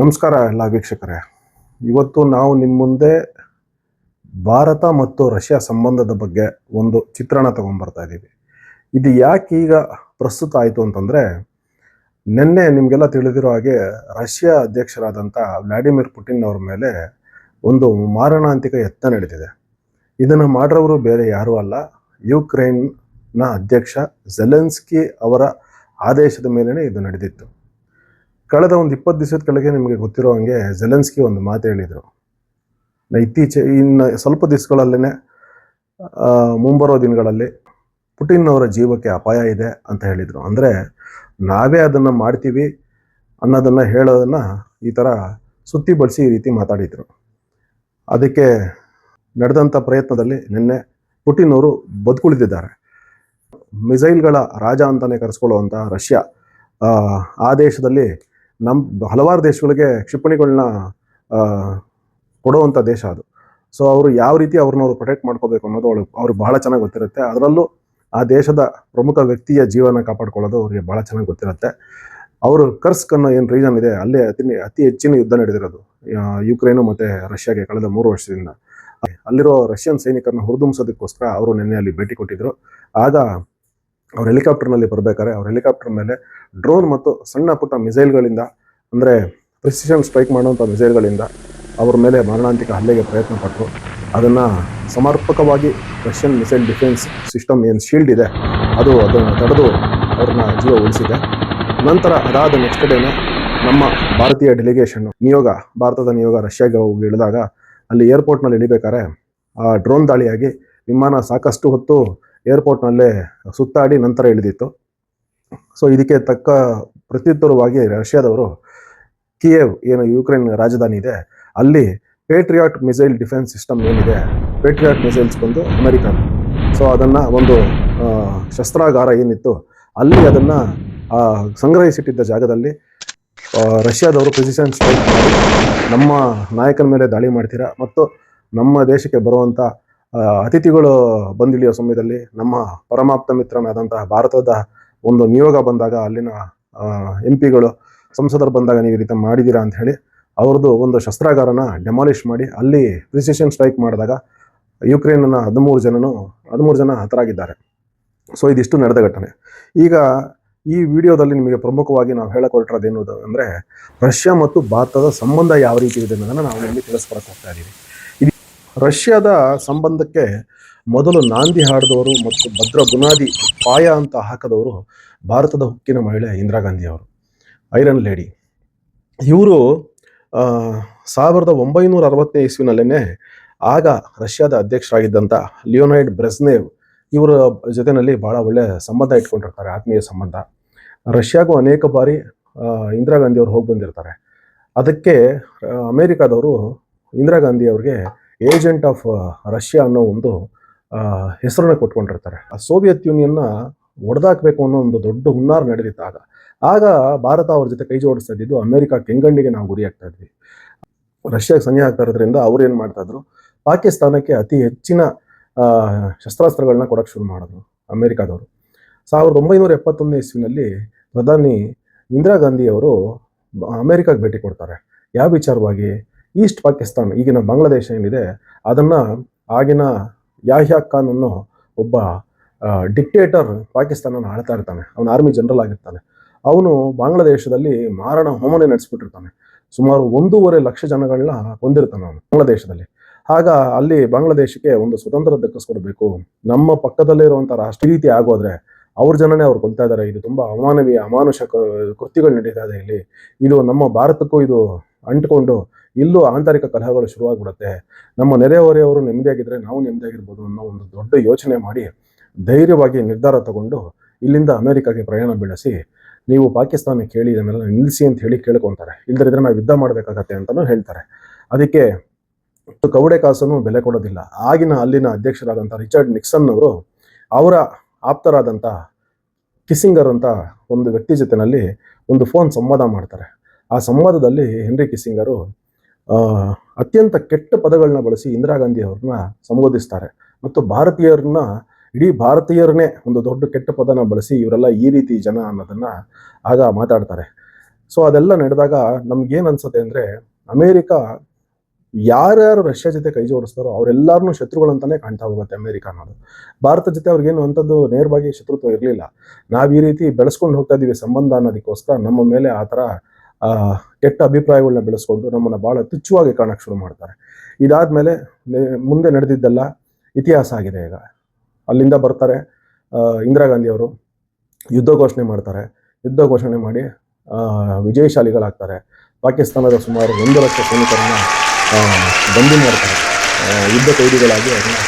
ನಮಸ್ಕಾರ ಎಲ್ಲ ವೀಕ್ಷಕರೇ. ಇವತ್ತು ನಾವು ನಿಮ್ಮ ಮುಂದೆ ಭಾರತ ಮತ್ತು ರಷ್ಯಾ ಸಂಬಂಧದ ಬಗ್ಗೆ ಒಂದು ಚಿತ್ರಣ ತಗೊಂಡ್ಬರ್ತಾ ಇದ್ದೀವಿ ಇದು ಯಾಕೆ ಈಗ ಪ್ರಸ್ತುತ ಆಯಿತು ಅಂತಂದರೆ, ನಿನ್ನೆ ನಿಮಗೆಲ್ಲ ತಿಳಿದಿರೋ ಹಾಗೆ ರಷ್ಯಾ ಅಧ್ಯಕ್ಷರಾದಂಥ ವ್ಲಾಡಿಮಿರ್ ಪುಟಿನ್ ಅವ್ರ ಮೇಲೆ ಒಂದು ಮಾರಣಾಂತಿಕ ಯತ್ನ ನಡೆದಿದೆ ಇದನ್ನು ಮಾಡಿರೋರು ಬೇರೆ ಯಾರೂ ಅಲ್ಲ. ಯುಕ್ರೇನ್ನ ಅಧ್ಯಕ್ಷ ಜೆಲೆನ್ಸ್ಕಿ ಅವರ ಆದೇಶದ ಮೇಲೇ ಇದು ನಡೆದಿತ್ತು. ಕಳೆದ ಒಂದು ಇಪ್ಪತ್ತು ದಿವಸದ ಕೆಳಗೆ ನಿಮಗೆ ಗೊತ್ತಿರೋ ಹಂಗೆ ಜೆಲೆನ್ಸ್ಕಿ ಒಂದು ಮಾತು ಹೇಳಿದರು. ಇತ್ತೀಚೆ ಇನ್ನು ಸ್ವಲ್ಪ ದಿವಸಗಳಲ್ಲೇ ಮುಂಬರೋ ದಿನಗಳಲ್ಲಿ ಪುಟಿನ್ ಅವರ ಜೀವಕ್ಕೆ ಅಪಾಯ ಇದೆ ಅಂತ ಹೇಳಿದರು. ಅಂದರೆ ನಾವೇ ಅದನ್ನು ಮಾಡ್ತೀವಿ ಅನ್ನೋದನ್ನು ಹೇಳೋದನ್ನು ಈ ಥರ ಸುತ್ತಿ ಬಳಸಿ ಈ ರೀತಿ ಮಾತಾಡಿದರು. ಅದಕ್ಕೆ ನಡೆದಂಥ ಪ್ರಯತ್ನದಲ್ಲಿ ನಿನ್ನೆ ಪುಟಿನ್ ಅವರು ಬದುಕುಳಿದಿದ್ದಾರೆ. ಮಿಸೈಲ್ಗಳ ರಾಜ ಅಂತಲೇ ಕರೆಸ್ಕೊಳ್ಳುವಂಥ ರಷ್ಯಾ ಆ, ಆ ದೇಶದಲ್ಲಿ ನಮ್ಮ ಹಲವಾರು ದೇಶಗಳಿಗೆ ಕ್ಷಿಪಣಿಗಳನ್ನ ಕೊಡುವಂಥ ದೇಶ ಅದು. ಸೊ ಅವರು ಯಾವ ರೀತಿ ಅವ್ರನ್ನ ಅವರು ಪ್ರೊಟೆಕ್ಟ್ ಮಾಡ್ಕೋಬೇಕು ಅನ್ನೋದು ಅವಳು ಅವ್ರಿಗೆ ಬಹಳ ಚೆನ್ನಾಗಿ ಗೊತ್ತಿರುತ್ತೆ. ಅದರಲ್ಲೂ ಆ ದೇಶದ ಪ್ರಮುಖ ವ್ಯಕ್ತಿಯ ಜೀವನ ಕಾಪಾಡ್ಕೊಳ್ಳೋದು ಅವ್ರಿಗೆ ಭಾಳ ಚೆನ್ನಾಗಿ ಗೊತ್ತಿರುತ್ತೆ. ಅವರು ಕರ್ಸ್ಕ್ ಅನ್ನೋ ಏನು ರೀಸನ್ ಇದೆ, ಅಲ್ಲೇ ಅತಿ ಅತಿ ಹೆಚ್ಚಿನ ಯುದ್ಧ ನಡೆದಿರೋದು. ಯುಕ್ರೇನು ಮತ್ತು ರಷ್ಯಾಗೆ ಕಳೆದ ಮೂರು ವರ್ಷದಿಂದ. ಅಲ್ಲಿರೋ ರಷ್ಯನ್ ಸೈನಿಕರನ್ನ ಹುರಿದುಂಬಿಸೋದಕ್ಕೋಸ್ಕರ ಅವರು ನಿನ್ನೆ ಅಲ್ಲಿ ಭೇಟಿ ಕೊಟ್ಟಿದ್ದರು ಆಗ ಅವ್ರ ಹೆಲಿಕಾಪ್ಟರ್ನಲ್ಲಿ ಬರಬೇಕಾದ್ರೆ ಅವ್ರ ಹೆಲಿಕಾಪ್ಟರ್ ಮೇಲೆ ಡ್ರೋನ್ ಮತ್ತು ಸಣ್ಣ ಪುಟ್ಟ ಮಿಸೈಲ್ಗಳಿಂದ ಅಂದರೆ ಪ್ರಿಸಿಷನ್ ಸ್ಟ್ರೈಕ್ ಮಾಡುವಂಥ ಮಿಸೈಲ್ಗಳಿಂದ ಅವ್ರ ಮೇಲೆ ಮರಣಾಂತಿಕ ಹಲ್ಲೆಗೆ ಪ್ರಯತ್ನ ಪಟ್ಟರು ಅದನ್ನು ಸಮರ್ಪಕವಾಗಿ ರಷ್ಯನ್ ಮಿಸೈಲ್ ಡಿಫೆನ್ಸ್ ಸಿಸ್ಟಮ್ ಏನು ಶೀಲ್ಡ್ ಇದೆ, ಅದು ಅದನ್ನು ತಡೆದು ಅವ್ರನ್ನ ಜೀವ ಉಳಿಸಿದೆ ನಂತರ ಅದಾದ ನೆಕ್ಸ್ಟ್ ಡೇನೆ ನಮ್ಮ ಭಾರತೀಯ ಡೆಲಿಗೇಷನ್ ನಿಯೋಗ, ಭಾರತದ ನಿಯೋಗ ರಷ್ಯಾಗೆ ಹೋಗಿ ಇಳಿದಾಗ ಅಲ್ಲಿ ಏರ್ಪೋರ್ಟ್ನಲ್ಲಿ ಇಳಿಬೇಕಾದ್ರೆ ಆ ಡ್ರೋನ್ ದಾಳಿಯಾಗಿ ವಿಮಾನ ಸಾಕಷ್ಟು ಹೊತ್ತು ಏರ್ಪೋರ್ಟ್ನಲ್ಲೇ ಸುತ್ತಾಡಿ ನಂತರ ಇಳಿದಿತ್ತು. ಸೊ ಇದಕ್ಕೆ ತಕ್ಕ ಪ್ರತ್ಯುತ್ತರವಾಗಿ ರಷ್ಯಾದವರು ಕಿಯೇವ್ ಏನು ಯುಕ್ರೇನ್ ರಾಜಧಾನಿ ಇದೆ, ಅಲ್ಲಿ ಪೇಟ್ರಿಯಾಟ್ ಮಿಸೈಲ್ ಡಿಫೆನ್ಸ್ ಸಿಸ್ಟಮ್ ಏನಿದೆ ಪೇಟ್ರಿಯಾಟ್ ಮಿಸೈಲ್ಸ್ ಬಂದು ಅಮೆರಿಕನ್ ಸೊ ಅದನ್ನು ಒಂದು ಶಸ್ತ್ರಾಗಾರ ಏನಿತ್ತು, ಅಲ್ಲಿ ಅದನ್ನು ಸಂಗ್ರಹಿಸಿಟ್ಟಿದ್ದ ಜಾಗದಲ್ಲಿ ರಷ್ಯಾದವರು ಪ್ರಿಸಿಷನ್ ಸ್ಟ್ರೈಕ್ ಮಾಡಿ, ನಮ್ಮ ನಾಯಕನ ಮೇಲೆ ದಾಳಿ ಮಾಡ್ತೀರಾ ಮತ್ತು ನಮ್ಮ ದೇಶಕ್ಕೆ ಬರುವಂಥ ಅತಿಥಿಗಳು ಬಂದಿಳಿಯೋ ಸಮಯದಲ್ಲಿ ನಮ್ಮ ಪರಮಾಪ್ತ ಮಿತ್ರನಾದಂತಹ ಭಾರತದ ಒಂದು ನಿಯೋಗ ಬಂದಾಗ ಅಲ್ಲಿನ ಎಂ ಪಿಗಳು ಸಂಸದರು ಬಂದಾಗ ನೀವು ಈ ರೀತಿ ಮಾಡಿದ್ದೀರಾ ಅಂತ ಹೇಳಿ ಅವ್ರದ್ದು ಒಂದು ಶಸ್ತ್ರಾಗಾರನ ಡೆಮಾಲಿಷ್ ಮಾಡಿ ಅಲ್ಲಿ ಪ್ರಿಸಿಷನ್ ಸ್ಟ್ರೈಕ್ ಮಾಡಿದಾಗ ಯುಕ್ರೇನ್ನ ಹದಿಮೂರು ಜನನು, ಹದಿಮೂರು ಜನ ಹತರಾಗಿದ್ದಾರೆ. ಸೊ, ಇದಿಷ್ಟು ನಡೆದ ಘಟನೆ. ಈಗ ಈ ವಿಡಿಯೋದಲ್ಲಿ ನಿಮಗೆ ಪ್ರಮುಖವಾಗಿ ನಾವು ಹೇಳಕ್ ಹೊರಟಿರೋದೇನು ಅಂದರೆ ರಷ್ಯಾ ಮತ್ತು ಭಾರತದ ಸಂಬಂಧ ಯಾವ ರೀತಿ ಇದೆ ಅನ್ನೋದನ್ನು ನಾವು ನಿಮಗೆ ತಿಳಿಸ್ಕೊಡಕ್ಕೆ ಹೋಗ್ತಾ ಇದ್ದೀವಿ. ಇದು ರಷ್ಯಾದ ಸಂಬಂಧಕ್ಕೆ ಮೊದಲು ನಾಂದಿ ಹಾಡಿದವರು ಮತ್ತು ಭದ್ರ ಬುನಾದಿ ಪಾಯ ಅಂತ ಹಾಕದವರು ಭಾರತದ ಹುಕ್ಕಿನ ಮಹಿಳೆ ಇಂದಿರಾ ಗಾಂಧಿ ಅವರು. Iron lady. ಇವರು ಸಾವಿರದ ಒಂಬೈನೂರ ಅರವತ್ತನೇ ಇಸ್ವಿನಲ್ಲೇ ಆಗ ರಷ್ಯಾದ ಅಧ್ಯಕ್ಷರಾಗಿದ್ದಂಥ ಲಿಯೋನೈಡ್ ಬ್ರೆಸ್ನೇವ್ ಇವರ ಜೊತೆಯಲ್ಲಿ ಭಾಳ ಒಳ್ಳೆಯ ಸಂಬಂಧ ಇಟ್ಕೊಂಡಿರ್ತಾರೆ, ಆತ್ಮೀಯ ಸಂಬಂಧ. ರಷ್ಯಾಗೂ ಅನೇಕ ಬಾರಿ ಇಂದಿರಾ ಗಾಂಧಿ ಅವರು ಹೋಗಿ ಬಂದಿರ್ತಾರೆ. ಅದಕ್ಕೆ ಅಮೇರಿಕಾದವರು ಇಂದಿರಾ ಗಾಂಧಿ ಅವ್ರಿಗೆ ಏಜೆಂಟ್ ಆಫ್ ರಷ್ಯಾ ಅನ್ನೋ ಒಂದು ಹೆಸರನ್ನ ಕೊಟ್ಕೊಂಡಿರ್ತಾರೆ. ಆ ಸೋವಿಯತ್ ಯೂನಿಯನ್ನ ಒಡೆದಾಕಬೇಕು ಅನ್ನೋ ಒಂದು ದೊಡ್ಡ ಹುನ್ನಾರ ನಡೆದಿತ್ತು ಆಗ. ಆಗ ಭಾರತ ಅವ್ರ ಜೊತೆ ಕೈ ಜೋಡಿಸ್ತಾ ಇದ್ದಿದ್ದು ಅಮೆರಿಕ ಕೆಂಗಣ್ಣಿಗೆ ನಾವು ಗುರಿ ಆಗ್ತಾ ಇದ್ವಿ. ರಷ್ಯಾಗೆ ಸನ್ನಿ ಆಗ್ತಾ ಇರೋದ್ರಿಂದ ಅವ್ರು ಏನು ಮಾಡ್ತಾಯಿದ್ರು ಪಾಕಿಸ್ತಾನಕ್ಕೆ ಅತಿ ಹೆಚ್ಚಿನ ಶಸ್ತ್ರಾಸ್ತ್ರಗಳನ್ನ ಕೊಡೋಕೆ ಶುರು ಮಾಡಿದ್ರು ಅಮೆರಿಕಾದವರು. ಸಾವಿರದ ಒಂಬೈನೂರ ಎಪ್ಪತ್ತೊಂದನೇ ಇಸ್ವಿನಲ್ಲಿ ಪ್ರಧಾನಿ ಇಂದಿರಾ ಗಾಂಧಿ ಅವರು ಅಮೆರಿಕಾಗೆ ಭೇಟಿ ಕೊಡ್ತಾರೆ. ಯಾವ ವಿಚಾರವಾಗಿ? ಈಸ್ಟ್ ಪಾಕಿಸ್ತಾನ್, ಈಗಿನ ಬಾಂಗ್ಲಾದೇಶ ಏನಿದೆ, ಅದನ್ನು ಆಗಿನ ಯಾಹ್ಯಾ ಖಾನ್ ಅನ್ನೋ ಒಬ್ಬ ಡಿಕ್ಟೇಟರ್ ಪಾಕಿಸ್ತಾನನ ಆಳ್ತಾ ಇರ್ತಾನೆ. ಅವನ ಆರ್ಮಿ ಜನರಲ್ ಆಗಿರ್ತಾನೆ. ಅವನು ಬಾಂಗ್ಲಾದೇಶದಲ್ಲಿ ಮಾರಣ ಹೋಮನೆ ನಡೆಸ್ಬಿಟ್ಟಿರ್ತಾನೆ. ಸುಮಾರು ಒಂದೂವರೆ ಲಕ್ಷ ಜನಗಳನ್ನ ಹೊಂದಿರ್ತಾನೆ ಅವನು ಬಾಂಗ್ಲಾದೇಶದಲ್ಲಿ. ಆಗ ಅಲ್ಲಿ ಬಾಂಗ್ಲಾದೇಶಕ್ಕೆ ಒಂದು ಸ್ವತಂತ್ರ ದಕ್ಕಿಸ್ಕೊಡ್ಬೇಕು ನಮ್ಮ ಪಕ್ಕದಲ್ಲೇ ಇರುವಂಥ ರಾಷ್ಟ್ರ ರೀತಿ ಆಗೋದ್ರೆ ಅವ್ರ ಜನನೇ ಅವ್ರು ಕೊಲ್ತಾ ಇದ್ದಾರೆ ಇದು ತುಂಬ ಅಮಾನವೀಯ ಅಮಾನುಷ ಕೃತಿಗಳು ನಡೀತಾ ಇದೆ ಇಲ್ಲಿ. ಇದು ನಮ್ಮ ಭಾರತಕ್ಕೂ ಇದು ಅಂಟ್ಕೊಂಡು ಇಲ್ಲೂ ಆಂತರಿಕ ಕಲಹಗಳು ಶುರುವಾಗ್ಬಿಡುತ್ತೆ. ನಮ್ಮ ನೆರೆಹೊರೆಯವರು ನೆಮ್ಮದಿಯಾಗಿದ್ರೆ ನಾವು ನೆಮ್ಮದಿಯಾಗಿರ್ಬೋದು ಅನ್ನೋ ಒಂದು ದೊಡ್ಡ ಯೋಚನೆ ಮಾಡಿ ಧೈರ್ಯವಾಗಿ ನಿರ್ಧಾರ ತಗೊಂಡು ಇಲ್ಲಿಂದ ಅಮೆರಿಕಾಗೆ ಪ್ರಯಾಣ ಬೆಳೆಸಿ, ನೀವು ಪಾಕಿಸ್ತಾನಕ್ಕೆ ಕೇಳಿ ಇದನ್ನೆಲ್ಲ ನಿಲ್ಲಿಸಿ ಅಂತ ಹೇಳಿ ಕೇಳ್ಕೊತಾರೆ. ಇಲ್ಲದ್ರೆ ನಾವು ಯುದ್ಧ ಮಾಡಬೇಕಾಗತ್ತೆ ಅಂತಲೂ ಹೇಳ್ತಾರೆ. ಅದಕ್ಕೆ ಕವಡೆ ಕಾಸನ್ನು ಬೆಲೆ ಕೊಡೋದಿಲ್ಲ. ಆಗಿನ ಅಲ್ಲಿನ ಅಧ್ಯಕ್ಷರಾದಂಥ ರಿಚರ್ಡ್ ನಿಕ್ಸನ್ ಅವರು ಅವರ ಆಪ್ತರಾದಂಥ ಕಿಸ್ಸಿಂಗರ್ ಅಂತ ಒಂದು ವ್ಯಕ್ತಿ ಜೊತೆನಲ್ಲಿ ಒಂದು ಫೋನ್ ಸಂವಾದ ಮಾಡ್ತಾರೆ. ಆ ಸಂವಾದದಲ್ಲಿ ಹೆನ್ರಿ ಕಿಸ್ಸಿಂಗರು ಅತ್ಯಂತ ಕೆಟ್ಟ ಪದಗಳನ್ನ ಬಳಸಿ ಇಂದಿರಾ ಗಾಂಧಿ ಅವ್ರನ್ನ ಸಂಬೋಧಿಸ್ತಾರೆ. ಮತ್ತು ಭಾರತೀಯರನ್ನ, ಇಡೀ ಭಾರತೀಯರನ್ನೇ ಒಂದು ದೊಡ್ಡ ಕೆಟ್ಟ ಪದನ ಬಳಸಿ ಇವರೆಲ್ಲ ಈ ರೀತಿ ಜನ ಅನ್ನೋದನ್ನ ಆಗ ಮಾತಾಡ್ತಾರೆ. ಸೊ, ಅದೆಲ್ಲ ನಡೆದಾಗ ನಮ್ಗೇನು ಅನ್ಸುತ್ತೆ ಅಂದ್ರೆ, ಅಮೇರಿಕ ಯಾರ್ಯಾರು ರಷ್ಯಾ ಜೊತೆ ಕೈ ಜೋಡಿಸ್ತಾರೋ ಅವರೆಲ್ಲರನ್ನೂ ಶತ್ರುಗಳಂತಾನೆ ಕಾಣ್ತಾ ಹೋಗುತ್ತೆ ಅಮೇರಿಕ ಅನ್ನೋದು. ಭಾರತ ಜೊತೆ ಅವ್ರಿಗೇನು ಅಂಥದ್ದು ನೇರವಾಗಿ ಶತ್ರುತ್ವ ಇರಲಿಲ್ಲ. ನಾವು ಈ ರೀತಿ ಬೆಳೆಸ್ಕೊಂಡು ಹೋಗ್ತಾ ಇದ್ದೀವಿ ಸಂಬಂಧ ಅನ್ನೋದಕ್ಕೋಸ್ಕರ ನಮ್ಮ ಮೇಲೆ ಆ ಥರ ಕೆಟ್ಟ ಅಭಿಪ್ರಾಯಗಳನ್ನ ಬೆಳೆಸ್ಕೊಂಡು ನಮ್ಮನ್ನ ಬಹಳ ತುಚ್ಛವಾಗಿ ಕಾಣಕ್ಕೆ ಶುರು ಮಾಡ್ತಾರೆ. ಇದಾದ ಮೇಲೆ ಮುಂದೆ ನಡೆದಿದ್ದೆಲ್ಲ ಇತಿಹಾಸ ಆಗಿದೆ ಈಗ. ಅಲ್ಲಿಂದ ಬರ್ತಾರೆ ಇಂದಿರಾ ಗಾಂಧಿಯವರು ಯುದ್ಧ ಘೋಷಣೆ ಮಾಡ್ತಾರೆ. ಯುದ್ಧ ಘೋಷಣೆ ಮಾಡಿ ವಿಜಯಶಾಲಿಗಳಾಗ್ತಾರೆ. ಪಾಕಿಸ್ತಾನದ ಸುಮಾರು ಒಂದು ಲಕ್ಷ ಸೈನಿಕರನ್ನ ಬಂದಿ ಮಾಡ್ತಾರೆ. ಯುದ್ಧ ಕೈದಿಗಳಾಗಿ ಅವ್ರನ್ನ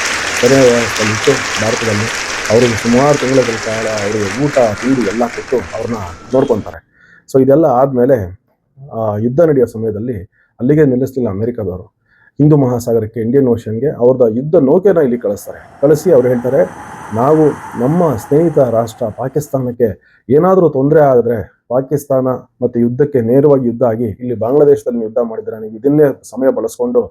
ಕಲಿತು ಭಾರತದಲ್ಲಿ ಅವರಿಗೆ ಸುಮಾರು ತಿಂಗಳ ಕಾಲ ಅವರಿಗೆ ಊಟ ತಿಂಡಿ ಎಲ್ಲ ಕೊಟ್ಟು ಅವ್ರನ್ನ ನೋಡ್ಕೊತಾರೆ. ಸೊ ಇದೆಲ್ಲ ಆದಮೇಲೆ ಯುದ್ಧ ನಡೆಯೋ ಸಮಯದಲ್ಲಿ ಅಲ್ಲಿಗೆ ನಿಲ್ಲಿಸಲಿಲ್ಲ ಅಮೆರಿಕದವರು. ಹಿಂದೂ ಮಹಾಸಾಗರಕ್ಕೆ ಇಂಡಿಯನ್ ಓಷನ್ಗೆ ಅವ್ರದ್ದು ಯುದ್ಧ ನೌಕೆನ ಇಲ್ಲಿ ಕಳಿಸ್ತಾರೆ. ಕಳಿಸಿ ಅವ್ರು ಹೇಳ್ತಾರೆ, ನಾವು ನಮ್ಮ ಸ್ನೇಹಿತ ರಾಷ್ಟ್ರ ಪಾಕಿಸ್ತಾನಕ್ಕೆ ಏನಾದರೂ ತೊಂದರೆ ಆದರೆ ಪಾಕಿಸ್ತಾನ ಮತ್ತು ಯುದ್ಧಕ್ಕೆ ನೇರವಾಗಿ ಯುದ್ಧ ಆಗಿ ಇಲ್ಲಿ ಬಾಂಗ್ಲಾದೇಶದಲ್ಲಿ ಯುದ್ಧ ಮಾಡಿದರೆ ನೀವು ಇದನ್ನೇ ಸಮಯ ಬಳಸ್ಕೊಂಡು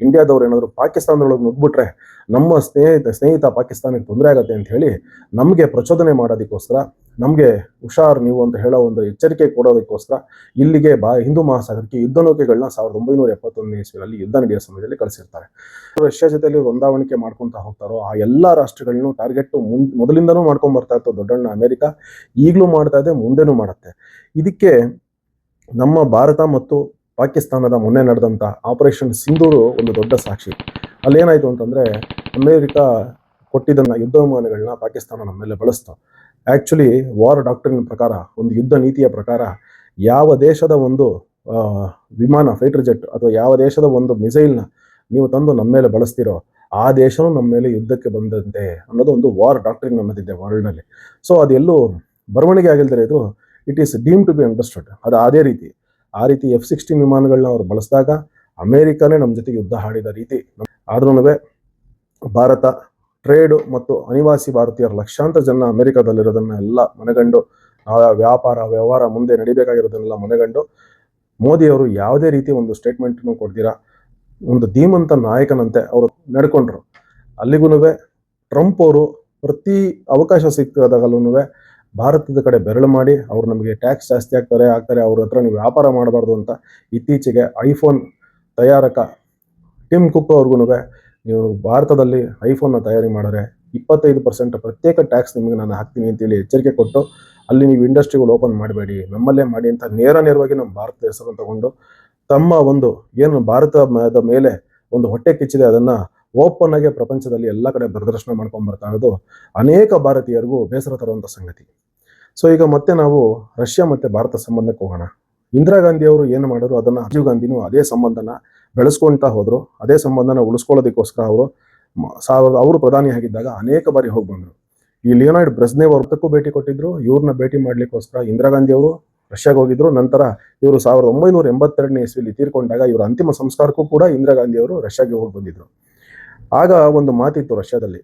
ಇಂಡಿಯಾದವ್ರು ಏನಾದರೂ ಪಾಕಿಸ್ತಾನದೊಳಗೆ ನುಗ್ಬಿಟ್ರೆ ನಮ್ಮ ಸ್ನೇಹಿತ ಸ್ನೇಹಿತ ಪಾಕಿಸ್ತಾನಕ್ಕೆ ತೊಂದರೆ ಆಗುತ್ತೆ ಅಂತ ಹೇಳಿ ನಮಗೆ ಪ್ರಚೋದನೆ ಮಾಡೋದಕ್ಕೋಸ್ಕರ, ನಮಗೆ ಹುಷಾರ್ ನೀವು ಅಂತ ಹೇಳೋ ಒಂದು ಎಚ್ಚರಿಕೆ ಕೊಡೋದಕ್ಕೋಸ್ಕರ ಇಲ್ಲಿಗೆ ಬಾ, ಹಿಂದೂ ಮಹಾಸಾಗರಕ್ಕೆ ಯುದ್ಧ ನೌಕೆಗಳನ್ನ ಸಾವಿರದ ಒಂಬೈನೂರ ಎಪ್ಪತ್ತೊಂದನೇ ಇಸ್ವಿಯಲ್ಲಿ ಯುದ್ಧ ನಡೆಯೋ ಸಮಯದಲ್ಲಿ ಕಳಿಸಿರ್ತಾರೆ. ರಷ್ಯಾ ಜೊತೆಯಲ್ಲಿ ಹೊಂದಾವಣಿಕೆ ಮಾಡ್ಕೊತಾ ಹೋಗ್ತಾರೋ, ಆ ಎಲ್ಲ ರಾಷ್ಟ್ರಗಳನ್ನು ಟಾರ್ಗೆಟ್ ಮುನ್ ಮೊದಲಿಂದನೂ ಮಾಡ್ಕೊಂಡ್ ಬರ್ತಾ ಇತ್ತು ದೊಡ್ಡಣ್ಣ ಅಮೆರಿಕ, ಈಗಲೂ ಮಾಡ್ತಾ ಇದೆ, ಮುಂದೆನೂ ಮಾಡುತ್ತೆ. ಇದಕ್ಕೆ ನಮ್ಮ ಭಾರತ ಮತ್ತು ಪಾಕಿಸ್ತಾನದ ಮೊನ್ನೆ ನಡೆದಂಥ ಆಪರೇಷನ್ ಸಿಂಧೂರು ಒಂದು ದೊಡ್ಡ ಸಾಕ್ಷಿ. ಅಲ್ಲೇನಾಯಿತು ಅಂತಂದ್ರೆ, ಅಮೆರಿಕ ಕೊಟ್ಟಿದ್ದನ್ನ ಯುದ್ಧ ವಿಮಾನಗಳನ್ನ ಪಾಕಿಸ್ತಾನ ನಮ್ಮ ಮೇಲೆ ಬಳಸ್ತು. ಆ್ಯಕ್ಚುಲಿ ವಾರ್ ಡಾಕ್ಟ್ರಿನ ಪ್ರಕಾರ, ಒಂದು ಯುದ್ಧ ನೀತಿಯ ಪ್ರಕಾರ, ಯಾವ ದೇಶದ ಒಂದು ವಿಮಾನ ಫೈಟರ್ ಜೆಟ್ ಅಥವಾ ಯಾವ ದೇಶದ ಒಂದು ಮಿಸೈಲ್ನ ನೀವು ತಂದು ನಮ್ಮ ಮೇಲೆ ಬಳಸ್ತಿರೋ, ಆ ದೇಶವೂ ನಮ್ಮ ಮೇಲೆ ಯುದ್ಧಕ್ಕೆ ಬಂದಂತೆ ಅನ್ನೋದು ಒಂದು ವಾರ್ ಡಾಕ್ಟ್ರಿನ್ ಅನ್ನೋದಿದೆ ವರ್ಲ್ಡ್ನಲ್ಲಿ ಸೊ ಅದೆಲ್ಲೂ ಬರವಣಿಗೆ ಆಗಿಲ್ದರೆ ಇದು it is deem to be understood ಅದು ಅದೇ ರೀತಿ. ಆ ರೀತಿ ಎಫ್ ಸಿಕ್ಸ್ಟೀನ್ ವಿಮಾನಗಳನ್ನ ಅವ್ರು ಬಳಸಿದಾಗ ಅಮೇರಿಕಾನೇ ನಮ್ಮ ಜೊತೆಗೆ ಯುದ್ಧ ಹಾಡಿದ ರೀತಿ. ಆದ್ರೂ ಭಾರತ ಟ್ರೇಡ್ ಮತ್ತು ಅನಿವಾಸಿ ಭಾರತೀಯರ ಲಕ್ಷಾಂತರ ಜನ ಅಮೆರಿಕದಲ್ಲಿರೋದನ್ನ ಎಲ್ಲ ಮನೆಗಂಡು ವ್ಯಾಪಾರ, ವ್ಯವಹಾರ ಮುಂದೆ ನಡಿಬೇಕಾಗಿರೋದನ್ನೆಲ್ಲ ಮನೆಗಂಡು, ಮೋದಿಯವರು ಯಾವುದೇ ರೀತಿ ಒಂದು ಸ್ಟೇಟ್ಮೆಂಟನ್ನು ಕೊಡ್ದಿರಾ. ಒಂದು ಧೀಮಂತ ನಾಯಕನಂತೆ ಅವರು ನಡ್ಕೊಂಡ್ರು. ಅಲ್ಲಿಗೂ ಟ್ರಂಪ್ ಅವರು ಪ್ರತಿ ಅವಕಾಶ ಸಿಕ್ಕಾದಾಗಲೂ ಭಾರತದ ಕಡೆ ಬೆರಳು ಮಾಡಿ ಅವ್ರು ನಮಗೆ ಟ್ಯಾಕ್ಸ್ ಜಾಸ್ತಿ ಆಗ್ತಾರೆ ಆಗ್ತಾರೆ ಅವ್ರ ಹತ್ರ ನೀವು ವ್ಯಾಪಾರ ಮಾಡಬಾರ್ದು ಅಂತ ಇತ್ತೀಚೆಗೆ ಐಫೋನ್ ತಯಾರಕ ಟಿಮ್ ಕುಕ್ ಅವ್ರಿಗೂ ನೀವು ಭಾರತದಲ್ಲಿ ಐಫೋನ್ನ ತಯಾರಿ ಮಾಡಿದ್ರೆ ಇಪ್ಪತ್ತೈದು ಪರ್ಸೆಂಟ್ ಪ್ರತ್ಯೇಕ ಟ್ಯಾಕ್ಸ್ ನಿಮಗೆ ನಾನು ಹಾಕ್ತೀನಿ ಅಂತೇಳಿ ಎಚ್ಚರಿಕೆ ಕೊಟ್ಟು ಅಲ್ಲಿ ನೀವು ಇಂಡಸ್ಟ್ರಿಗಳು ಓಪನ್ ಮಾಡಬೇಡಿ, ನಮ್ಮಲ್ಲೇ ಮಾಡಿ ಅಂತ ನೇರ ನೇರವಾಗಿ ನಮ್ಮ ಭಾರತ ಹೆಸರನ್ನು ತಗೊಂಡು ತಮ್ಮ ಒಂದು ಏನು ಭಾರತದ ಮೇಲೆ ಒಂದು ಹೊಟ್ಟೆ ಕಿಚ್ಚಿದೆ ಅದನ್ನ ಓಪನ್ ಆಗಿ ಪ್ರಪಂಚದಲ್ಲಿ ಎಲ್ಲ ಕಡೆ ಪ್ರದರ್ಶನ ಮಾಡ್ಕೊಂಡು ಬರ್ತಾ ಇರೋದು ಅನೇಕ ಭಾರತೀಯರಿಗೂ ಬೇಸರ ತರುವಂತ ಸಂಗತಿ. ಸೊ ಈಗ ಮತ್ತೆ ನಾವು ರಷ್ಯಾ ಮತ್ತೆ ಭಾರತ ಸಂಬಂಧಕ್ಕೆ ಹೋಗೋಣ. ಇಂದಿರಾ ಗಾಂಧಿ ಅವರು ಏನು ಮಾಡಿದ್ರು? ಅದನ್ನ ರಾಜೀವ್ ಗಾಂಧಿನೂ ಅದೇ ಸಂಬಂಧನ ಬೆಳೆಸ್ಕೊಳ್ತಾ ಹೋದ್ರು. ಅದೇ ಸಂಬಂಧನ ಉಳಿಸ್ಕೊಳ್ಳೋದಕ್ಕೋಸ್ಕರ ಅವರು ಸಾವಿರದ, ಅವರು ಪ್ರಧಾನಿ ಆಗಿದ್ದಾಗ ಅನೇಕ ಬಾರಿ ಹೋಗಿ ಬಂದರು. ಈ ಲಿಯೋನಾಯ್ಡ್ ಬ್ರೆಸ್ನೇವ್ ಅವ್ರದಕ್ಕೂ ಭೇಟಿ ಕೊಟ್ಟಿದ್ರು. ಇವ್ರನ್ನ ಭೇಟಿ ಮಾಡ್ಲಿಕ್ಕೋಸ್ಕರ ಇಂದಿರಾ ಗಾಂಧಿ ಅವರು ರಷ್ಯಾಗೆ ಹೋಗಿದ್ರು. ನಂತರ ಇವರು ಸಾವಿರದ ಒಂಬೈನೂರ ಎಂಬತ್ತೆರಡನೇ ಇಸ್ವಿಲಿ ತೀರ್ಕೊಂಡಾಗ ಇವರ ಅಂತಿಮ ಸಂಸ್ಕಾರಕ್ಕೂ ಕೂಡ ಇಂದಿರಾ ಗಾಂಧಿ ಅವರು ರಷ್ಯಾಗೆ ಹೋಗಿ ಬಂದಿದ್ರು. ಆಗ ಒಂದು ಮಾತಿತ್ತು ರಷ್ಯಾದಲ್ಲಿ.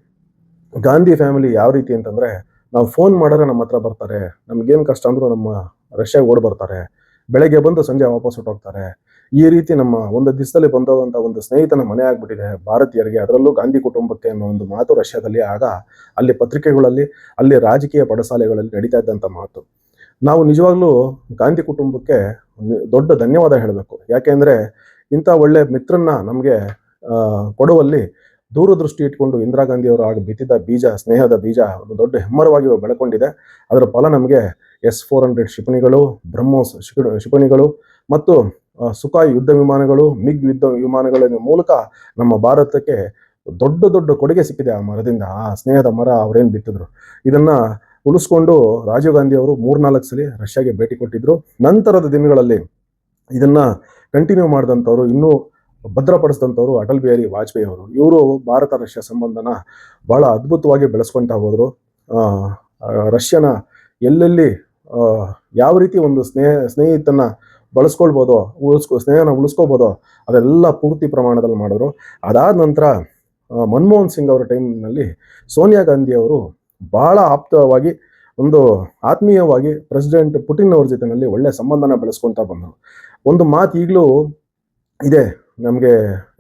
ಗಾಂಧಿ ಫ್ಯಾಮಿಲಿ ಯಾವ ರೀತಿ ಅಂತಂದ್ರೆ, ನಾವು ಫೋನ್ ಮಾಡಿದ್ರೆ ನಮ್ಮ ಹತ್ರ ಬರ್ತಾರೆ, ನಮ್ಗೇನು ಕಷ್ಟ ಅಂದರೂ ನಮ್ಮ ರಷ್ಯಾಗೆ ಓಡ್ ಬರ್ತಾರೆ, ಬೆಳಗ್ಗೆ ಬಂದು ಸಂಜೆ ವಾಪಸ್ ಹೊಟ್ಟೋಗ್ತಾರೆ ಈ ರೀತಿ ನಮ್ಮ ಒಂದು ದಿವಸದಲ್ಲಿ ಬಂದೋಗಂಥ ಒಂದು ಸ್ನೇಹಿತನ ಮನೆ ಆಗ್ಬಿಟ್ಟಿದೆ, ಭಾರತೀಯರಿಗೆ, ಅದರಲ್ಲೂ ಗಾಂಧಿ ಕುಟುಂಬಕ್ಕೆ ಅನ್ನೋ ಒಂದು ಮಾತು ರಷ್ಯಾದಲ್ಲಿ ಆಗ ಅಲ್ಲಿ ಪತ್ರಿಕೆಗಳಲ್ಲಿ, ಅಲ್ಲಿ ರಾಜಕೀಯ ಪಡಸಾಲೆಗಳಲ್ಲಿ ನಡೀತಾ ಇದ್ದಂಥ ಮಾತು. ನಾವು ನಿಜವಾಗ್ಲೂ ಗಾಂಧಿ ಕುಟುಂಬಕ್ಕೆ ದೊಡ್ಡ ಧನ್ಯವಾದ ಹೇಳಬೇಕು. ಯಾಕೆಂದ್ರೆ ಇಂಥ ಒಳ್ಳೆ ಮಿತ್ರನ್ನ ನಮಗೆ ಕೊಡುವಲ್ಲಿ ದೂರದೃಷ್ಟಿ ಇಟ್ಕೊಂಡು ಇಂದಿರಾ ಗಾಂಧಿ ಅವರು ಆಗ ಬಿತ್ತಿದ ಬೀಜ, ಸ್ನೇಹದ ಬೀಜ, ಒಂದು ದೊಡ್ಡ ಹೆಮ್ಮರವಾಗಿ ಬೆಳಕೊಂಡಿದೆ. ಅದರ ಫಲ ನಮಗೆ ಎಸ್ ಫೋರ್ ಹಂಡ್ರೆಡ್ ಕ್ಷಿಪಣಿಗಳು, ಬ್ರಹ್ಮೋಸ್ ಕ್ಷಿಪ- ಕ್ಷಿಪಣಿಗಳು ಮತ್ತು ಸುಖಾಯ್ ಯುದ್ಧ ವಿಮಾನಗಳು, ಮಿಗ್ ಯುದ್ಧ ವಿಮಾನಗಳ ಮೂಲಕ ನಮ್ಮ ಭಾರತಕ್ಕೆ ದೊಡ್ಡ ದೊಡ್ಡ ಕೊಡುಗೆ ಸಿಕ್ಕಿದೆ ಆ ಮರದಿಂದ. ಆ ಸ್ನೇಹದ ಮರ ಅವರೇನು ಬಿತ್ತಿದ್ರು? ಇದನ್ನ ಉಳಿಸ್ಕೊಂಡು ರಾಜೀವ್ ಗಾಂಧಿ ಅವರು ಮೂರ್ನಾಲ್ಕು ಸಲ ರಷ್ಯಾಗೆ ಭೇಟಿ ಕೊಟ್ಟಿದ್ರು. ನಂತರದ ದಿನಗಳಲ್ಲಿ ಇದನ್ನ ಕಂಟಿನ್ಯೂ ಮಾಡಿದಂಥವ್ರು ಇನ್ನೂ ಭದ್ರಪಡಿಸಿದಂಥವ್ರು ಅಟಲ್ ಬಿಹಾರಿ ವಾಜಪೇಯಿ ಅವರು. ಇವರು ಭಾರತ ರಷ್ಯಾ ಸಂಬಂಧನ ಬಹಳ ಅದ್ಭುತವಾಗಿ ಬೆಳೆಸ್ಕೊಳ್ತಾ ಹೋದರು. ರಷ್ಯಾನ ಎಲ್ಲೆಲ್ಲಿ ಯಾವ ರೀತಿ ಒಂದು ಸ್ನೇಹ, ಸ್ನೇಹಿತನ ಬಳಸ್ಕೊಳ್ಬೋದೋ, ಉಳಿಸ್ಕೊ, ಸ್ನೇಹನ ಉಳಿಸ್ಕೋಬೋದೋ ಅದೆಲ್ಲ ಪೂರ್ತಿ ಪ್ರಮಾಣದಲ್ಲಿ ಮಾಡಿದ್ರು. ಅದಾದ ನಂತರ ಮನಮೋಹನ್ ಸಿಂಗ್ ಅವರ ಟೈಮ್ನಲ್ಲಿ ಸೋನಿಯಾ ಗಾಂಧಿ ಅವರು ಬಹಳ ಆಪ್ತವಾಗಿ ಒಂದು ಆತ್ಮೀಯವಾಗಿ ಪ್ರೆಸಿಡೆಂಟ್ ಪುಟಿನ್ ಅವ್ರ ಜೊತೆನಲ್ಲಿ ಒಳ್ಳೆ ಸಂಬಂಧನ ಬೆಳೆಸ್ಕೊಳ್ತಾ ಬಂದರು. ಒಂದು ಮಾತು ಈಗಲೂ ಇದೆ. ನಮಗೆ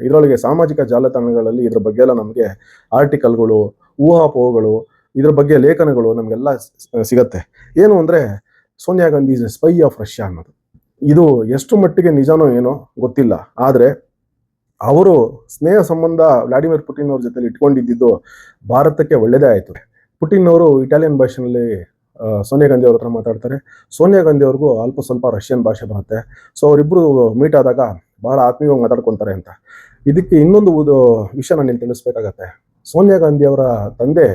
ಇದರೊಳಗೆ ಸಾಮಾಜಿಕ ಜಾಲತಾಣಗಳಲ್ಲಿ ಇದ್ರ ಬಗ್ಗೆ ಎಲ್ಲ ನಮಗೆ ಆರ್ಟಿಕಲ್ಗಳು ಊಹಾಪೋಹಗಳು, ಇದ್ರ ಬಗ್ಗೆ ಲೇಖನಗಳು ನಮಗೆಲ್ಲ ಸಿಗತ್ತೆ. ಏನು ಅಂದರೆ Sonia Gandhi is a spy of Russia ಅನ್ನೋದು. ಇದು ಎಷ್ಟು ಮಟ್ಟಿಗೆ ನಿಜಾನೋ ಏನೋ ಗೊತ್ತಿಲ್ಲ. ಆದರೆ ಅವರು ಸ್ನೇಹ ಸಂಬಂಧ ವ್ಲಾಡಿಮಿರ್ ಪುಟಿನ್ ಅವ್ರ ಜೊತೆಲಿ ಇಟ್ಕೊಂಡಿದ್ದು ಭಾರತಕ್ಕೆ ಒಳ್ಳೆಯದೇ ಆಯಿತು. ಪುಟಿನ್ ಅವರು ಇಟಾಲಿಯನ್ ಭಾಷೆಯಲ್ಲಿ ಸೋನಿಯಾ ಗಾಂಧಿ ಅವ್ರ ಹತ್ರ ಮಾತಾಡ್ತಾರೆ. ಸೋನಿಯಾ ಗಾಂಧಿ ಅವ್ರಿಗೂ ಅಲ್ಪ ಸ್ವಲ್ಪ ರಷ್ಯನ್ ಭಾಷೆ ಬರುತ್ತೆ. ಸೊ ಅವರಿಬ್ಬರು ಮೀಟ್ ಆದಾಗ ಬಹಳ ಆತ್ಮೀಯವಾಗಿ ಮಾತಾಡ್ಕೊತಾರೆ ಅಂತ. ಇದಕ್ಕೆ ಇನ್ನೊಂದು ವಿಷಯ ನಾನು ಇಲ್ಲಿ ತಿಳಿಸ್ಬೇಕಾಗತ್ತೆ. ಸೋನಿಯಾ ಗಾಂಧಿ ಅವರ ತಂದೆ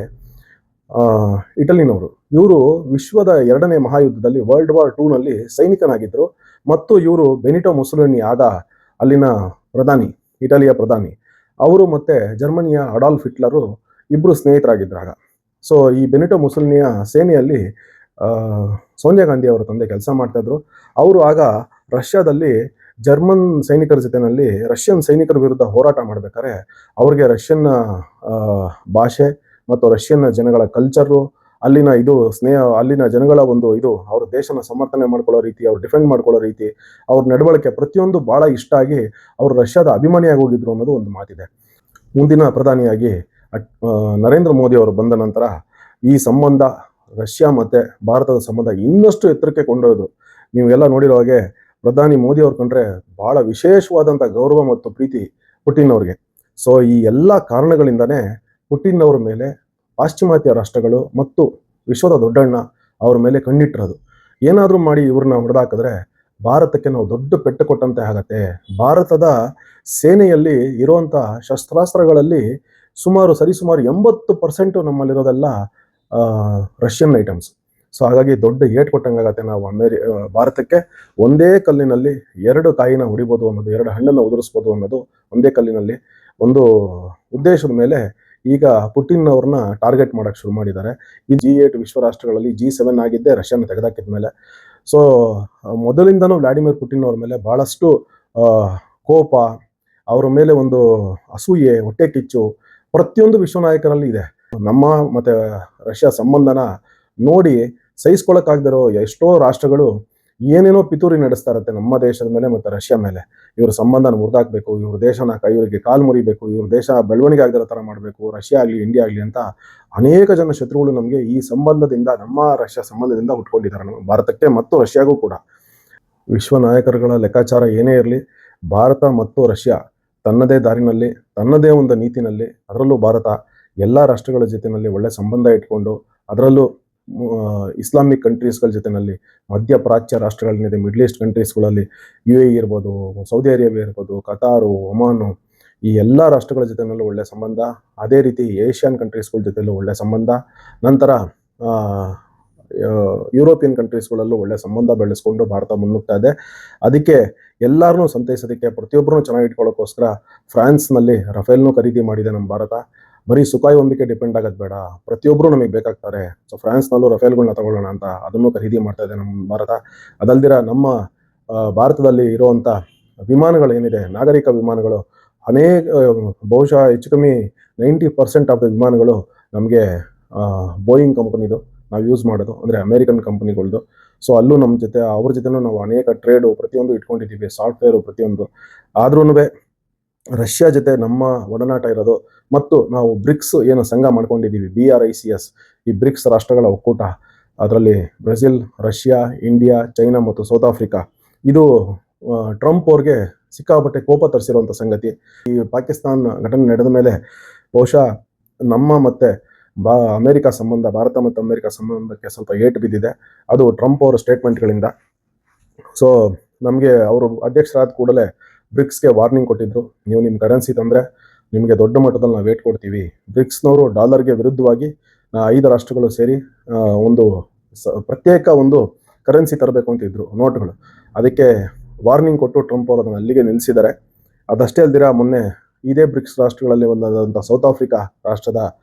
ಇಟಲಿನವರು. ಇವರು ವಿಶ್ವದ ಎರಡನೇ ಮಹಾಯುದ್ಧದಲ್ಲಿ ವರ್ಲ್ಡ್ ವಾರ್ ಟೂನಲ್ಲಿ ಸೈನಿಕನಾಗಿದ್ದರು ಮತ್ತು ಇವರು ಬೆನಿಟೋ ಮುಸುಲಿನಿ ಆಗ ಅಲ್ಲಿನ ಪ್ರಧಾನಿ, ಇಟಲಿಯ ಪ್ರಧಾನಿ. ಅವರು ಮತ್ತೆ ಜರ್ಮನಿಯ ಅಡಾಲ್ಫ್ ಹಿಟ್ಲರು ಇಬ್ಬರು ಸ್ನೇಹಿತರಾಗಿದ್ದಾಗ ಸೊ ಈ ಬೆನಿಟೋ ಮುಸಲ್ನಿಯ ಸೇನೆಯಲ್ಲಿ ಸೋನಿಯಾ ಗಾಂಧಿ ಅವರ ತಂದೆ ಕೆಲಸ ಮಾಡ್ತಾಯಿದ್ರು ಅವರು ಆಗ ರಷ್ಯಾದಲ್ಲಿ ಜರ್ಮನ್ ಸೈನಿಕರ ಜೊತೆನಲ್ಲಿ ರಷ್ಯನ್ ಸೈನಿಕರ ವಿರುದ್ಧ ಹೋರಾಟ ಮಾಡಬೇಕಾದ್ರೆ ಅವ್ರಿಗೆ ರಷ್ಯನ್ನ ಭಾಷೆ ಮತ್ತು ರಷ್ಯನ್ನ ಜನಗಳ ಕಲ್ಚರು ಅಲ್ಲಿನ ಇದು ಸ್ನೇಹ, ಅಲ್ಲಿನ ಜನಗಳ ಒಂದು ಇದು, ಅವ್ರ ದೇಶನ ಸಮರ್ಥನೆ ಮಾಡ್ಕೊಳ್ಳೋ ರೀತಿ, ಅವ್ರು ಡಿಫೆಂಡ್ ಮಾಡ್ಕೊಳ್ಳೋ ರೀತಿ, ಅವ್ರ ನಡವಳಿಕೆ ಪ್ರತಿಯೊಂದು ಭಾಳ ಇಷ್ಟ ಆಗಿ ಅವರು ರಷ್ಯಾದ ಅಭಿಮಾನಿಯಾಗಿ ಹೋಗಿದ್ರು ಅನ್ನೋದು ಒಂದು ಮಾತಿದೆ. ಮುಂದಿನ ಪ್ರಧಾನಿಯಾಗಿ ನರೇಂದ್ರ ಮೋದಿ ಅವರು ಬಂದ ನಂತರ ಈ ಸಂಬಂಧ, ರಷ್ಯಾ ಮತ್ತೆ ಭಾರತದ ಸಂಬಂಧ ಇನ್ನಷ್ಟು ಎತ್ತರಕ್ಕೆ ಕೊಂಡೊಯ್ದು. ನೀವೆಲ್ಲ ನೋಡಿರೋ ಹಾಗೆ ಪ್ರಧಾನಿ ಮೋದಿ ಅವ್ರು ಕಂಡ್ರೆ ಭಾಳ ವಿಶೇಷವಾದಂಥ ಗೌರವ ಮತ್ತು ಪ್ರೀತಿ ಪುಟಿನ್ ಅವ್ರಿಗೆ. ಸೊ, ಈ ಎಲ್ಲ ಕಾರಣಗಳಿಂದನೇ ಪುಟಿನ್ ಅವ್ರ ಮೇಲೆ ಪಾಶ್ಚಿಮಾತ್ಯ ರಾಷ್ಟ್ರಗಳು ಮತ್ತು ವಿಶ್ವದ ದೊಡ್ಡಣ್ಣ ಅವ್ರ ಮೇಲೆ ಕಣ್ಣಿಟ್ಟಿರೋದು. ಏನಾದರೂ ಮಾಡಿ ಇವ್ರನ್ನ ಹೊಡೆದಾಕಿದ್ರೆ ಭಾರತಕ್ಕೆ ನಾವು ದೊಡ್ಡ ಪೆಟ್ಟು ಕೊಟ್ಟಂತೆ ಆಗತ್ತೆ. ಭಾರತದ ಸೇನೆಯಲ್ಲಿ ಇರುವಂಥ ಶಸ್ತ್ರಾಸ್ತ್ರಗಳಲ್ಲಿ ಸುಮಾರು, ಸರಿಸುಮಾರು ಎಂಬತ್ತು ಪರ್ಸೆಂಟು ನಮ್ಮಲ್ಲಿರೋದೆಲ್ಲ ರಷ್ಯನ್ ಐಟಮ್ಸ್ ಸೊ ಹಾಗಾಗಿ ದೊಡ್ಡ ಏಟ್ ಕೊಟ್ಟಂಗಾಗತ್ತೆ ನಾವು ಅಮೇರಿ ಭಾರತಕ್ಕೆ. ಒಂದೇ ಕಲ್ಲಿನಲ್ಲಿ ಎರಡು ಕಾಯಿನ ಹೊಡಿಬೋದು ಅನ್ನೋದು, ಎರಡು ಹಣ್ಣನ್ನು ಉದುರಿಸ್ಬೋದು ಅನ್ನೋದು ಒಂದೇ ಕಲ್ಲಿನಲ್ಲಿ ಒಂದು ಉದ್ದೇಶದ ಮೇಲೆ ಈಗ ಪುಟಿನ್ ಅವ್ರನ್ನ ಟಾರ್ಗೆಟ್ ಮಾಡೋಕೆ ಶುರು ಮಾಡಿದ್ದಾರೆ. ಈ ಜಿ ಏಟ್ ವಿಶ್ವ ರಾಷ್ಟ್ರಗಳಲ್ಲಿ ಜಿ ಸೆವೆನ್ ಆಗಿದ್ದೆ ರಷ್ಯಾನ ತೆಗೆದಾಕಿದ ಮೇಲೆ. ಸೊ ಮೊದಲಿಂದನೂ ವ್ಲಾಡಿಮಿರ್ ಪುಟಿನ್ ಅವ್ರ ಮೇಲೆ ಬಹಳಷ್ಟು ಕೋಪ, ಅವರ ಮೇಲೆ ಒಂದು ಅಸೂಯೆ, ಹೊಟ್ಟೆ ಕಿಚ್ಚು ಪ್ರತಿಯೊಂದು ವಿಶ್ವ ನಾಯಕರಲ್ಲಿ ಇದೆ. ನಮ್ಮ ಮತ್ತೆ ರಷ್ಯಾ ಸಂಬಂಧನ ನೋಡಿ ಸಹಿಸ್ಕೊಳ್ಳೋಕ್ಕಾಗದಿರೋ ಎಷ್ಟೋ ರಾಷ್ಟ್ರಗಳು ಏನೇನೋ ಪಿತೂರಿ ನಡೆಸ್ತಾ ಇರುತ್ತೆ ನಮ್ಮ ದೇಶದ ಮೇಲೆ ಮತ್ತೆ ರಷ್ಯಾ ಮೇಲೆ. ಇವ್ರ ಸಂಬಂಧನ ಮುರಿದಾಕಬೇಕು, ಇವ್ರ ದೇಶನ ಕೈವರಿಗೆ ಕಾಲು ಮುರಿಬೇಕು, ಇವ್ರ ದೇಶ ಬೆಳವಣಿಗೆ ಆಗದಿರೋ ಥರ ಮಾಡಬೇಕು, ರಷ್ಯಾ ಆಗಲಿ, ಇಂಡಿಯಾ ಆಗಲಿ ಅಂತ ಅನೇಕ ಜನ ಶತ್ರುಗಳು ನಮಗೆ ಈ ಸಂಬಂಧದಿಂದ, ನಮ್ಮ ರಷ್ಯಾ ಸಂಬಂಧದಿಂದ ಹುಟ್ಕೊಂಡಿದ್ದಾರೆ ನಮ್ಮ ಭಾರತಕ್ಕೆ ಮತ್ತು ರಷ್ಯಾಗೂ ಕೂಡ. ವಿಶ್ವ ನಾಯಕರುಗಳ ಲೆಕ್ಕಾಚಾರ ಏನೇ ಇರಲಿ, ಭಾರತ ಮತ್ತು ರಷ್ಯಾ ತನ್ನದೇ ದಾರಿನಲ್ಲಿ, ತನ್ನದೇ ಒಂದು ನೀತಿನಲ್ಲಿ, ಅದರಲ್ಲೂ ಭಾರತ ಎಲ್ಲ ರಾಷ್ಟ್ರಗಳ ಜೊತೆಯಲ್ಲಿ ಒಳ್ಳೆ ಸಂಬಂಧ ಇಟ್ಕೊಂಡು, ಅದರಲ್ಲೂ ಇಸ್ಲಾಮಿಕ್ ಕಂಟ್ರೀಸ್ಗಳ ಜೊತೆನಲ್ಲಿ ಮಧ್ಯಪ್ರಾಚ್ಯ ರಾಷ್ಟ್ರಗಳೇನಿದೆ ಮಿಡ್ಲ್ ಈಸ್ಟ್ ಕಂಟ್ರೀಸ್ಗಳಲ್ಲಿ ಯು ಎ ಇರ್ಬೋದು, ಸೌದಿ ಅರೇಬಿಯಾ ಇರ್ಬೋದು ಕತಾರು ಒಮಾನು, ಈ ಎಲ್ಲ ರಾಷ್ಟ್ರಗಳ ಜೊತೆಯಲ್ಲೂ ಒಳ್ಳೆ ಸಂಬಂಧ, ಅದೇ ರೀತಿ ಏಷ್ಯನ್ ಕಂಟ್ರೀಸ್ಗಳ ಜೊತೆಯಲ್ಲೂ ಒಳ್ಳೆ ಸಂಬಂಧ. ನಂತರ ಯುರೋಪಿಯನ್ ಕಂಟ್ರೀಸ್ಗಳಲ್ಲೂ ಒಳ್ಳೆ ಸಂಬಂಧ ಬೆಳೆಸ್ಕೊಂಡು ಭಾರತ ಮುನ್ನುಗ್ತಾ ಇದೆ. ಅದಕ್ಕೆ ಎಲ್ಲರನ್ನೂ ಸಂತೈಸೋದಕ್ಕೆ ಪ್ರತಿಯೊಬ್ಬರನ್ನು ಚೆನ್ನಾಗಿ ಇಟ್ಕೊಳ್ಳೋಕ್ಕೋಸ್ಕರ ಫ್ರಾನ್ಸ್ನಲ್ಲಿ ರಫೇಲ್ನು ಖರೀದಿ ಮಾಡಿದೆ ನಮ್ಮ ಭಾರತ. ಬರೀ ಸುಖಾಯಿ ಒಂದಕ್ಕೆ ಡಿಪೆಂಡ್ ಆಗೋದು ಬೇಡ. ಪ್ರತಿಯೊಬ್ಬರು ನಮಗೆ ಬೇಕಾಗ್ತಾರೆ. ಸೊ ಫ್ರಾನ್ಸ್ನಲ್ಲೂ ರಫೇಲ್ಗಳನ್ನ ತಗೊಳ್ಳೋಣ ಅಂತ ಅದನ್ನು ಖರೀದಿ ಮಾಡ್ತಾ ಇದೆ ನಮ್ಮ ಭಾರತ. ಅದಲ್ದಿರ ನಮ್ಮ ಭಾರತದಲ್ಲಿ ಇರುವಂಥ ವಿಮಾನಗಳೇನಿದೆ ನಾಗರಿಕ ವಿಮಾನಗಳು, ಅನೇಕ, ಬಹುಶಃ ಹೆಚ್ಚು ಕಮ್ಮಿ ನೈಂಟಿ ಪರ್ಸೆಂಟ್ ಆಫ್ ದ ವಿಮಾನಗಳು ನಮಗೆ ಬೋಯಿಂಗ್ ಕಂಪನಿದು ನಾವು ಯೂಸ್ ಮಾಡೋದು, ಅಂದರೆ ಅಮೇರಿಕನ್ ಕಂಪನಿಗಳದು ಸೊ ಅಲ್ಲೂ ನಮ್ಮ ಜೊತೆ, ಅವ್ರ ಜೊತೆನೂ ನಾವು ಅನೇಕ ಟ್ರೇಡು ಪ್ರತಿಯೊಂದು ಇಟ್ಕೊಂಡಿದ್ದೀವಿ ಸಾಫ್ಟ್ವೇರು ಪ್ರತಿಯೊಂದು. ಆದ್ರೂ ರಷ್ಯಾ ಜೊತೆ ನಮ್ಮ ಒಡನಾಟ ಇರೋದು, ಮತ್ತು ನಾವು ಬ್ರಿಕ್ಸ್ ಏನು ಸಂಘ ಮಾಡ್ಕೊಂಡಿದ್ದೀವಿ B R I C S ಈ ಬ್ರಿಕ್ಸ್ ರಾಷ್ಟ್ರಗಳ ಒಕ್ಕೂಟ. ಅದರಲ್ಲಿ ಬ್ರೆಜಿಲ್ ರಷ್ಯಾ ಇಂಡಿಯಾ ಚೈನಾ ಮತ್ತು ಸೌತ್ ಆಫ್ರಿಕಾ ಇದು ಟ್ರಂಪ್ ಅವ್ರಿಗೆ ಸಿಕ್ಕಾಪಟ್ಟೆ ಕೋಪ ತರಿಸಿರುವಂಥ ಸಂಗತಿ. ಈ ಪಾಕಿಸ್ತಾನ ಘಟನೆ ನಡೆದ ಮೇಲೆ ಬಹುಶಃ ನಮ್ಮ ಮತ್ತೆ ಬಾ, ಅಮೆರಿಕ ಸಂಬಂಧ, ಭಾರತ ಮತ್ತು ಅಮೆರಿಕ ಸಂಬಂಧಕ್ಕೆ ಸ್ವಲ್ಪ ಏಟು ಬಿದ್ದಿದೆ. ಅದು ಟ್ರಂಪ್ ಅವರ ಸ್ಟೇಟ್ಮೆಂಟ್ಗಳಿಂದ. ಸೊ ನಮಗೆ ಅವರು ಅಧ್ಯಕ್ಷರಾದ ಕೂಡಲೇ ಬ್ರಿಕ್ಸ್ಗೆ ವಾರ್ನಿಂಗ್ ಕೊಟ್ಟಿದ್ರು. ನೀವು ನಿಮ್ಮ ಕರೆನ್ಸಿ ತಂದರೆ ನಿಮಗೆ ದೊಡ್ಡ ಮಟ್ಟದಲ್ಲಿ ನಾವು ವೇಟ್ ಕೊಡ್ತೀವಿ. ಬ್ರಿಕ್ಸ್ನವರು ಡಾಲರ್ಗೆ ವಿರುದ್ಧವಾಗಿ ಐದು ರಾಷ್ಟ್ರಗಳು ಸೇರಿ ಒಂದು ಸ- ಪ್ರತ್ಯೇಕ ಒಂದು ಕರೆನ್ಸಿ ತರಬೇಕು ಅಂತ ಇದ್ರು ನೋಟ್ಗಳು. ಅದಕ್ಕೆ ವಾರ್ನಿಂಗ್ ಕೊಟ್ಟು ಟ್ರಂಪ್ ಅವರು ಅದನ್ನು ಅಲ್ಲಿಗೆ ನಿಲ್ಲಿಸಿದ್ದಾರೆ ಅದಷ್ಟೇ ಅಲ್ದಿರ ಮೊನ್ನೆ ಇದೇ ಬ್ರಿಕ್ಸ್ ರಾಷ್ಟ್ರಗಳಲ್ಲಿ ಒಂದಾದಂಥ ಸೌತ್ ಆಫ್ರಿಕಾ ರಾಷ್ಟ್ರದ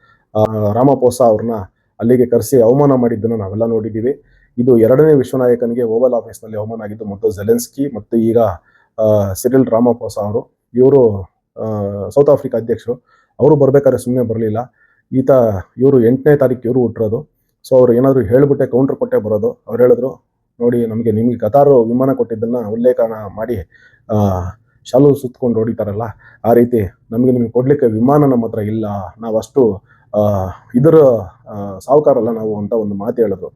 ರಾಮಪೋಸಾ ಅವ್ರನ್ನ ಅಲ್ಲಿಗೆ ಕರೆಸಿ ಅವಮಾನ ಮಾಡಿದ್ದನ್ನು ನಾವೆಲ್ಲ ನೋಡಿದ್ದೀವಿ. ಇದು ಎರಡನೇ ವಿಶ್ವನಾಯಕನಿಗೆ ಓವಲ್ ಆಫೀಸ್ನಲ್ಲಿ ಅವಮಾನ ಆಗಿದ್ದು ಮತ್ತು ಜೆಲೆನ್ಸ್ಕಿ ಮತ್ತು ಈಗ ಸಿರಿಲ್ ರಾಮಪೋಸ ಅವರು. ಇವರು ಸೌತ್ ಆಫ್ರಿಕಾ ಅಧ್ಯಕ್ಷರು. ಅವರು ಬರಬೇಕಾದ್ರೆ ಸುಮ್ಮನೆ ಬರಲಿಲ್ಲ. ಈತ, ಇವರು ಎಂಟನೇ ತಾರೀಕು ಇವರು ಹುಟ್ಟಿರೋದು ಸೊ ಅವ್ರು ಏನಾದರೂ ಹೇಳಿಬಿಟ್ಟೆ ಕೌಂಟರ್ ಕೊಟ್ಟೆ ಬರೋದು. ಅವ್ರು ಹೇಳಿದ್ರು, ನೋಡಿ, ನಮಗೆ ನಿಮಗೆ ಕತಾರು ವಿಮಾನ ಕೊಟ್ಟಿದ್ದನ್ನು ಉಲ್ಲೇಖನ ಮಾಡಿ ಶಾಲು ಸುತ್ತಕೊಂಡು ಹೊಡಿತಾರಲ್ಲ, ಆ ರೀತಿ ನಮಗೆ ನಿಮಗೆ ಕೊಡಲಿಕ್ಕೆ ವಿಮಾನ ನಮ್ಮ ಹತ್ರ ಇಲ್ಲ. ನಾವು ಅಷ್ಟು ಇದರ ಸಾಹುಕಾರಲ್ಲ ನಾವು ಅಂತ ಒಂದು ಮಾತು ಹೇಳಿದ್ರು.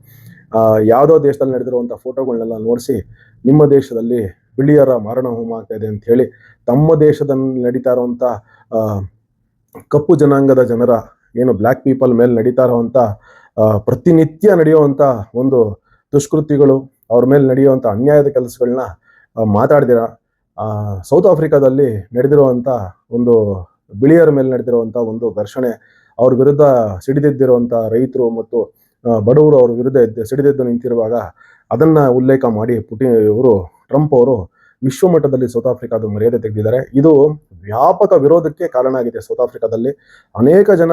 ಯಾವುದೋ ದೇಶದಲ್ಲಿ ನಡೆದಿರುವಂಥ ಫೋಟೋಗಳನ್ನೆಲ್ಲ ನೋಡಿಸಿ ನಿಮ್ಮ ದೇಶದಲ್ಲಿ ಬಿಳಿಯರ ಮಾರಣ ಹೋಮ ಆಗ್ತಾ ಇದೆ ಅಂತ ಹೇಳಿ ತಮ್ಮ ದೇಶದಲ್ಲಿ ನಡೀತಾ ಇರುವಂಥ ಕಪ್ಪು ಜನಾಂಗದ ಜನರ ಏನು ಬ್ಲ್ಯಾಕ್ ಪೀಪಲ್ ಮೇಲೆ ನಡೀತಾ ಇರುವಂಥ ಪ್ರತಿನಿತ್ಯ ನಡೆಯುವಂಥ ಒಂದು ದುಷ್ಕೃತಿಗಳು ಅವ್ರ ಮೇಲೆ ನಡೆಯುವಂಥ ಅನ್ಯಾಯದ ಕೆಲಸಗಳನ್ನ ಮಾತಾಡ್ದಿರ ಸೌತ್ ಆಫ್ರಿಕಾದಲ್ಲಿ ನಡೆದಿರುವಂಥ ಒಂದು ಬಿಳಿಯರ ಮೇಲೆ ನಡೆದಿರುವಂಥ ಒಂದು ಘರ್ಷಣೆ ಅವ್ರ ವಿರುದ್ಧ ಸಿಡಿದೆದ್ದಿರುವಂಥ ರೈತರು ಮತ್ತು ಬಡವರು ಅವ್ರ ವಿರುದ್ಧ ಸಿಡಿದೆದ್ದು ನಿಂತಿರುವಾಗ ಅದನ್ನ ಉಲ್ಲೇಖ ಮಾಡಿ ಪುಟಿನ್ ಇವರು, ಟ್ರಂಪ್ ಅವರು ವಿಶ್ವ ಮಟ್ಟದಲ್ಲಿ ಸೌತ್ ಆಫ್ರಿಕಾದ ಮರ್ಯಾದೆ ತೆಗೆದಿದ್ದಾರೆ. ಇದು ವ್ಯಾಪಕ ವಿರೋಧಕ್ಕೆ ಕಾರಣ ಆಗಿದೆ ಸೌತ್ ಆಫ್ರಿಕಾದಲ್ಲಿ. ಅನೇಕ ಜನ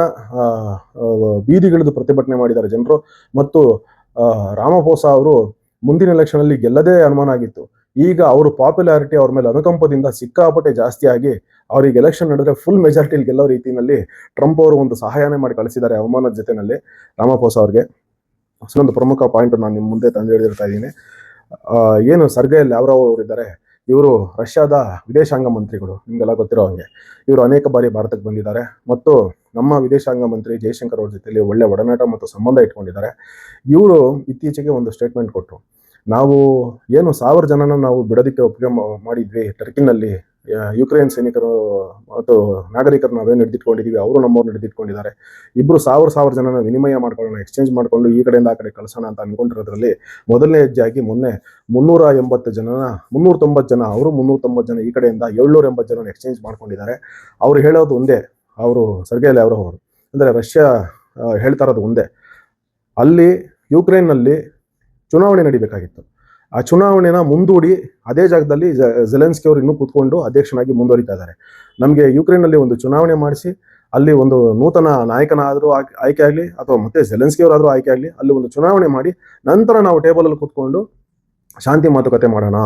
ಬೀದಿಗಿಳಿದು ಪ್ರತಿಭಟನೆ ಮಾಡಿದ್ದಾರೆ ಜನರು ಮತ್ತು ರಾಮಫೋಸಾ ಅವರು ಮುಂದಿನ ಎಲೆಕ್ಷನ್ ಅಲ್ಲಿ ಗೆಲ್ಲದೇ ಅನುಮಾನ ಆಗಿತ್ತು. ಈಗ ಅವರು ಪಾಪ್ಯುಲಾರಿಟಿ ಅವ್ರ ಮೇಲೆ ಅನುಕಂಪದಿಂದ ಸಿಕ್ಕಾಪಟ್ಟೆ ಜಾಸ್ತಿ ಆಗಿ ಅವ್ರಿಗೆ ಎಲೆಕ್ಷನ್ ನಡೆದ್ರೆ ಫುಲ್ ಮೆಜಾರಿಟಿಲಿ ಗೆಲ್ಲೋ ರೀತಿಯಲ್ಲಿ ಟ್ರಂಪ್ ಅವರು ಒಂದು ಸಹಾಯನೇ ಮಾಡಿ ಕಳಿಸಿದ್ದಾರೆ ಅವಮಾನದ ಜೊತೆನಲ್ಲಿ ರಾಮಫೋಸ ಅವ್ರಿಗೆ. ಅಷ್ಟೊಂದು ಪ್ರಮುಖ ಪಾಯಿಂಟ್ ನಾನು ನಿಮ್ಮ ಮುಂದೆ ತಂದು ಹಿಡಿದಿರ್ತಾ ಇದ್ದೀನಿ. ಏನು ಸರ್ಗೈ ಲ್ಯಾವ್ರಾವ್ ಅವರು ಇದ್ದಾರೆ, ಇವರು ರಷ್ಯಾದ ವಿದೇಶಾಂಗ ಮಂತ್ರಿಗಳು, ನಿಮಗೆಲ್ಲ ಗೊತ್ತಿರೋ ಹಾಗೆ. ಇವರು ಅನೇಕ ಬಾರಿ ಭಾರತಕ್ಕೆ ಬಂದಿದ್ದಾರೆ ಮತ್ತು ನಮ್ಮ ವಿದೇಶಾಂಗ ಮಂತ್ರಿ ಜಯಶಂಕರ್ ಅವ್ರ ಜೊತೆಯಲ್ಲಿ ಒಳ್ಳೆ ಒಡನಾಟ ಮತ್ತು ಸಂಬಂಧ ಇಟ್ಕೊಂಡಿದ್ದಾರೆ. ಇವರು ಇತ್ತೀಚೆಗೆ ಒಂದು ಸ್ಟೇಟ್ಮೆಂಟ್ ಕೊಟ್ಟರು ನಾವು ಏನು ಸಾವಿರ ಜನನ ನಾವು ಬಿಡೋದಕ್ಕೆ ಒಪ್ಪಿಗೆ ಮಾಡಿದ್ವಿ ಟರ್ಕಿನಲ್ಲಿ ಯುಕ್ರೇನ್ ಸೈನಿಕರು ಮತ್ತು ನಾಗರಿಕರು ನಾವೇನು ಹಿಡಿದಿಟ್ಕೊಂಡಿದ್ದೀವಿ ಅವರು ನಮ್ಮವ್ರು ಹಿಡಿದಿಟ್ಕೊಂಡಿದ್ದಾರೆ ಇಬ್ರು ಸಾವಿರ ಸಾವಿರ ಜನನ ವಿನಿಮಯ ಮಾಡ್ಕೊಳ್ಳೋಣ ಎಕ್ಸ್ಚೇಂಜ್ ಮಾಡ್ಕೊಂಡು ಈ ಕಡೆಯಿಂದ ಆ ಕಡೆ ಕಳಿಸೋಣ ಅಂತ ಅನ್ಕೊಂಡಿರೋದ್ರಲ್ಲಿ ಮೊದಲನೇ ಹೆಜ್ಜೆಯಾಗಿ ಮೊನ್ನೆ ಮುನ್ನೂರ ಎಂಬತ್ತು ಜನನ, ಮುನ್ನೂರ ತೊಂಬತ್ತು ಜನ, ಅವರು ಮುನ್ನೂರ ತೊಂಬತ್ತು ಜನ ಈ ಕಡೆಯಿಂದ ಏಳ್ನೂರ ಎಂಬತ್ತು ಜನ ಎಕ್ಸ್ಚೇಂಜ್ ಮಾಡ್ಕೊಂಡಿದ್ದಾರೆ. ಅವ್ರು ಹೇಳೋದು ಒಂದೇ, ಅವರು ಸರ್ಗೇಲೆ ಅವರು ಅವರು, ಅಂದರೆ ರಷ್ಯಾ ಹೇಳ್ತಾ ಇರೋದು ಒಂದೇ. ಅಲ್ಲಿ ಯುಕ್ರೇನ್ನಲ್ಲಿ ಚುನಾವಣೆ ನಡಿಬೇಕಾಗಿತ್ತು. ಆ ಚುನಾವಣೆನ ಮುಂದೂಡಿ ಅದೇ ಜಾಗದಲ್ಲಿ ಜೆಲೆನ್ಸ್ಕಿ ಅವರು ಇನ್ನೂ ಕೂತ್ಕೊಂಡು ಅಧ್ಯಕ್ಷನಾಗಿ ಮುಂದುವರಿತಾ ಇದ್ದಾರೆ. ನಮಗೆ ಯುಕ್ರೇನ್ನಲ್ಲಿ ಒಂದು ಚುನಾವಣೆ ಮಾಡಿಸಿ, ಅಲ್ಲಿ ಒಂದು ನೂತನ ನಾಯಕನಾದರೂ ಆಯ್ಕೆ ಆಗಲಿ ಅಥವಾ ಮತ್ತೆ ಜೆಲೆನ್ಸ್ಕಿ ಅವರಾದರೂ ಆಯ್ಕೆ ಆಗಲಿ, ಅಲ್ಲಿ ಒಂದು ಚುನಾವಣೆ ಮಾಡಿ, ನಂತರ ನಾವು ಟೇಬಲಲ್ಲಿ ಕೂತ್ಕೊಂಡು ಶಾಂತಿ ಮಾತುಕತೆ ಮಾಡೋಣ.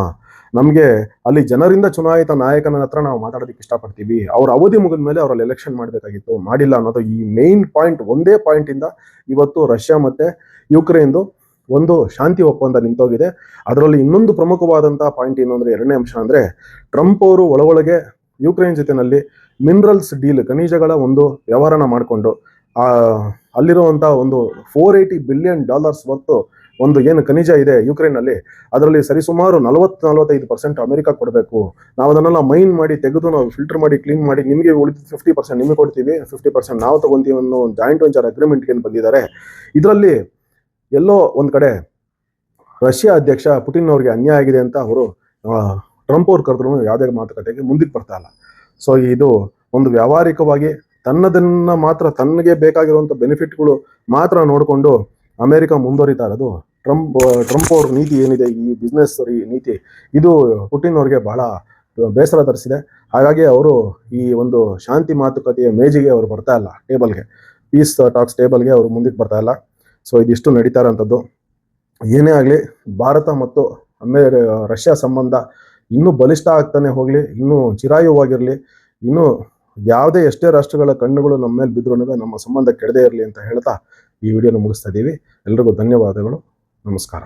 ನಮಗೆ ಅಲ್ಲಿ ಜನರಿಂದ ಚುನಾಯಿತ ನಾಯಕನ ಹತ್ರ ನಾವು ಮಾತಾಡೋದಕ್ಕೆ ಇಷ್ಟಪಡ್ತೀವಿ. ಅವ್ರ ಅವಧಿ ಮುಗಿದ ಮೇಲೆ ಅವರಲ್ಲಿ ಎಲೆಕ್ಷನ್ ಮಾಡಬೇಕಾಗಿತ್ತು. ಮಾಡಿಲ್ಲ ಅನ್ನೋದು ಈ ಮೇನ್ ಪಾಯಿಂಟ್ ಒಂದೇ ಪಾಯಿಂಟಿಂದ ಇವತ್ತು ರಷ್ಯಾ ಮತ್ತು ಯುಕ್ರೇನ್ದು ಒಂದು ಶಾಂತಿ ಒಪ್ಪಂದ ನಿಂತೋಗಿದೆ. ಅದರಲ್ಲಿ ಇನ್ನೊಂದು ಪ್ರಮುಖವಾದಂತಹ ಪಾಯಿಂಟ್ ಏನು ಅಂದ್ರೆ ಎರಡನೇ ಅಂಶ ಅಂದ್ರೆ ಟ್ರಂಪ್ ಅವರು ಒಳಗೊಳಗೆ ಯುಕ್ರೇನ್ ಜೊತೆನಲ್ಲಿ ಮಿನರಲ್ಸ್ ಡೀಲ್ ಖನಿಜಗಳ ಒಂದು ವ್ಯವಹಾರನ ಮಾಡಿಕೊಂಡು, ಆ ಅಲ್ಲಿರುವಂಥ ಒಂದು ಫೋರ್ ಏಯ್ಟಿ ಬಿಲಿಯನ್ ಡಾಲರ್ಸ್ ಮತ್ತು ಒಂದು ಏನು ಖನಿಜ ಇದೆ ಯುಕ್ರೇನ್ನಲ್ಲಿ, ಅದರಲ್ಲಿ ಸರಿಸುಮಾರು ನಲವತ್ತು ನಲವತ್ತೈದು ಪರ್ಸೆಂಟ್ ಅಮೆರಿಕ ಕೊಡಬೇಕು. ನಾವು ಅದನ್ನೆಲ್ಲ ಮೈನ್ ಮಾಡಿ ತೆಗೆದು ನಾವು ಫಿಲ್ಟರ್ ಮಾಡಿ ಕ್ಲೀನ್ ಮಾಡಿ, ನಿಮಗೆ ಉಳಿದ ಫಿಫ್ಟಿ ಪರ್ಸೆಂಟ್ ನಿಮಗೆ ಕೊಡ್ತೀವಿ ಫಿಫ್ಟಿ ಪರ್ಸೆಂಟ್ ನಾವು ತಗೊಂತೀವಿ ಅನ್ನೋ ಒಂದು ಜಾಯಿಂಟ್ ವೆಂಚರ್ ಅಗ್ರಿಮೆಂಟ್ಗೆ ಬಂದಿದ್ದಾರೆ. ಇದರಲ್ಲಿ ಎಲ್ಲೋ ಒಂದು ಕಡೆ ರಷ್ಯಾ ಅಧ್ಯಕ್ಷ ಪುಟಿನ್ ಅವ್ರಿಗೆ ಅನ್ಯಾಯ ಆಗಿದೆ ಅಂತ ಅವರು ಟ್ರಂಪ್ ಅವ್ರು ಕರೆದ್ರು ಯಾವುದೇ ಮಾತುಕತೆಗೆ ಮುಂದಕ್ಕೆ ಬರ್ತಾ ಇಲ್ಲ. ಸೊ ಇದು ಒಂದು ವ್ಯಾವಹಾರಿಕವಾಗಿ ತನ್ನದನ್ನ ಮಾತ್ರ ತನಗೆ ಬೇಕಾಗಿರುವಂಥ ಬೆನಿಫಿಟ್ಗಳು ಮಾತ್ರ ನೋಡಿಕೊಂಡು ಅಮೆರಿಕ ಮುಂದುವರಿತಾ ಇರೋದು ಟ್ರಂಪ್ ಟ್ರಂಪ್ ಅವ್ರ ನೀತಿ ಏನಿದೆ, ಈ ಬಿಸ್ನೆಸ್ ನೀತಿ, ಇದು ಪುಟಿನ್ ಅವ್ರಿಗೆ ಬಹಳ ಬೇಸರ ತರಿಸಿದೆ. ಹಾಗಾಗಿ ಅವರು ಈ ಒಂದು ಶಾಂತಿ ಮಾತುಕತೆಯ ಮೇಜಿಗೆ ಅವರು ಬರ್ತಾ ಇಲ್ಲ ಟೇಬಲ್ಗೆ. ಪೀಸ್ ಟಾಕ್ಸ್ ಟೇಬಲ್ಗೆ ಅವರು ಮುಂದಕ್ಕೆ ಬರ್ತಾ ಇಲ್ಲ. ಸೊ ಇದಿಷ್ಟು ನಡೀತಾ ಇರೋಂಥದ್ದು. ಏನೇ ಆಗಲಿ, ಭಾರತ ಮತ್ತು ಅಮೇ ರಷ್ಯಾ ಸಂಬಂಧ ಇನ್ನೂ ಬಲಿಷ್ಠ ಆಗ್ತಾನೆ ಹೋಗಲಿ, ಇನ್ನೂ ಚಿರಾಯುವಾಗಿರಲಿ, ಇನ್ನೂ ಯಾವುದೇ ಎಷ್ಟೇ ರಾಷ್ಟ್ರಗಳ ಕಣ್ಣುಗಳು ನಮ್ಮ ಮೇಲೆ ಬಿದ್ದರೂ ನಮ್ಮ ಸಂಬಂಧ ಕೆಡದೇ ಇರಲಿ ಅಂತ ಹೇಳ್ತಾ ಈ ವಿಡಿಯೋನ ಮುಗಿಸ್ತಾ ಇದ್ದೀವಿ ಎಲ್ರಿಗೂ ಧನ್ಯವಾದಗಳು. ನಮಸ್ಕಾರ.